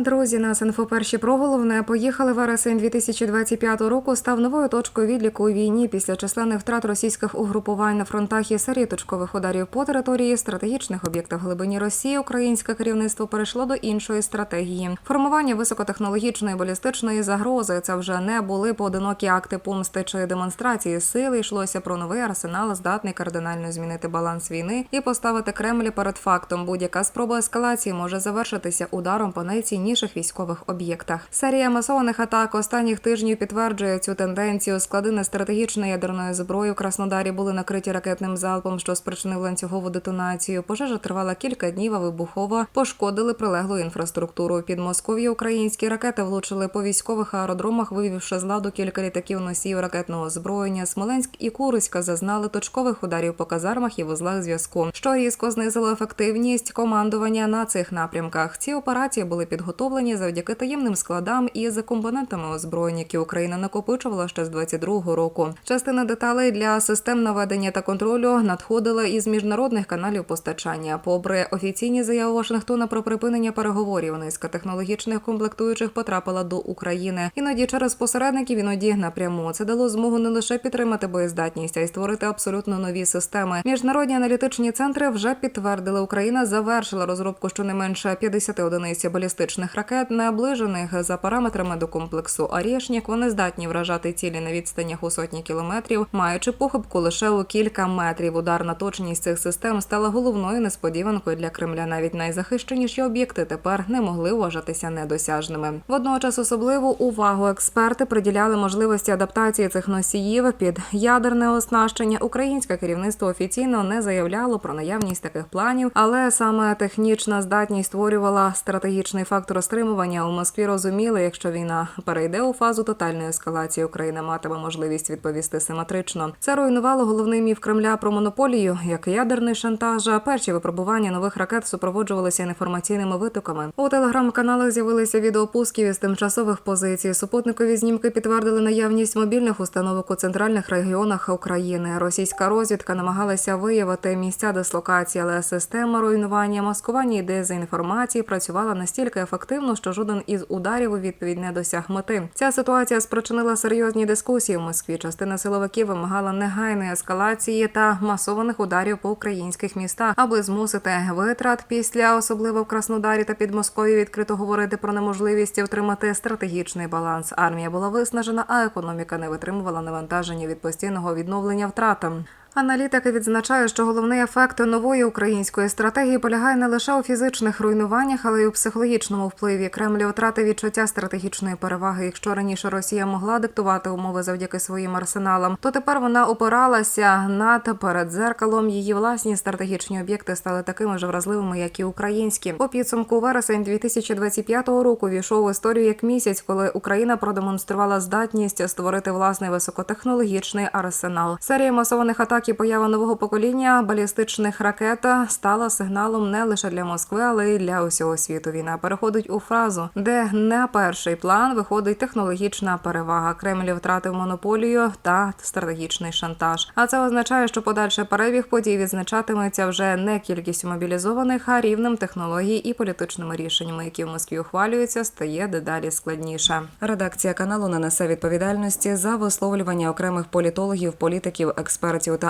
Друзі, нас інфо перші про головне. Поїхали вересень 2025 року. Став новою точкою відліку у війні після численних втрат російських угрупувань на фронтах і серії точкових ударів по території стратегічних об'єктах в глибині Росії. Українське керівництво перейшло до іншої стратегії. Формування високотехнологічної балістичної загрози. Це вже не були поодинокі акти помсти чи демонстрації сили. Йшлося про новий арсенал, здатний кардинально змінити баланс війни і поставити Кремль перед фактом. Будь-яка спроба ескалації може завершитися ударом по найцінніших військових об'єктах. Серія масованих атак останніх тижнів підтверджує цю тенденцію. Склади нестратегічної ядерної зброї в Краснодарі були накриті ракетним залпом, що спричинив ланцюгову детонацію. Пожежа тривала кілька днів, а вибухово пошкодили прилеглу інфраструктуру. Під Москов'ї українські ракети влучили по військових аеродромах, вивівши з ладу кілька літаків носіїв ракетного озброєння. Смоленськ і Курська зазнали точкових ударів по казармах і вузлах зв'язку, що різко знизило ефективність командування на цих напрямках. Ці операції були підготовлені завдяки таємним складам і за компонентами озброєння, які Україна накопичувала ще з 22-го року. Частина деталей для систем наведення та контролю надходила із міжнародних каналів постачання. Попри офіційні заяви Вашингтона про припинення переговорів, низка технологічних комплектуючих потрапила до України. Іноді через посередників, іноді напряму. Це дало змогу не лише підтримати боєздатність, а й створити абсолютно нові системи. Міжнародні аналітичні центри вже підтвердили, Україна завершила розробку щонайменше 50 одиниць балістичних ракет, наближених за параметрами до комплексу Арєшнік. Вони здатні вражати цілі на відстанях у сотні кілометрів, маючи похибку лише у кілька метрів. Ударна точність цих систем стала головною несподіванкою для Кремля. Навіть найзахищеніші об'єкти тепер не могли вважатися недосяжними. Водночас особливу увагу експерти приділяли можливості адаптації цих носіїв під ядерне оснащення. Українське керівництво офіційно не заявляло про наявність таких планів, але саме технічна здатність створювала стратегічний фактор стримування. У Москві розуміли, якщо війна перейде у фазу тотальної ескалації, Україна матиме можливість відповісти симетрично. Це руйнувало головний міф Кремля про монополію, як ядерний шантаж. А перші випробування нових ракет супроводжувалися інформаційними витоками. У телеграм-каналах з'явилися відеопусків із тимчасових позицій. Супутникові знімки підтвердили наявність мобільних установок у центральних регіонах України. Російська розвідка намагалася виявити місця дислокації, але система руйнування, маскування і дезінформації працювала настільки ефективно, що жоден із ударів у відповідь не досяг мети. Ця ситуація спричинила серйозні дискусії в Москві. Частина силовиків вимагала негайної ескалації та масованих ударів по українських містах, аби змусити витрат після особливо в Краснодарі та Підмосков'ї відкрито говорити про неможливість втримати стратегічний баланс. Армія була виснажена, а економіка не витримувала навантаження від постійного відновлення втратам. Аналітики відзначають, що головний ефект нової української стратегії полягає не лише у фізичних руйнуваннях, але й у психологічному впливі. Кремль втратив відчуття стратегічної переваги. Якщо раніше Росія могла диктувати умови завдяки своїм арсеналам, то тепер вона опиралася над перед дзеркалом. Її власні стратегічні об'єкти стали такими ж вразливими, як і українські. По підсумку вересень 2025 року війшов в історію як місяць, коли Україна продемонструвала здатність створити власний високотехнологічний арсенал. Серія масованих атак і поява нового покоління балістичних ракет стала сигналом не лише для Москви, але й для усього світу. Війна переходить у фразу, де на перший план виходить технологічна перевага. Кремль втратив монополію та стратегічний шантаж. А це означає, що подальший перебіг подій відзначатиметься вже не кількістю мобілізованих, а рівнем технологій і політичними рішеннями, які в Москві ухвалюються, стає дедалі складніше. Редакція каналу не несе відповідальності за висловлювання окремих політологів, політиків, експертів та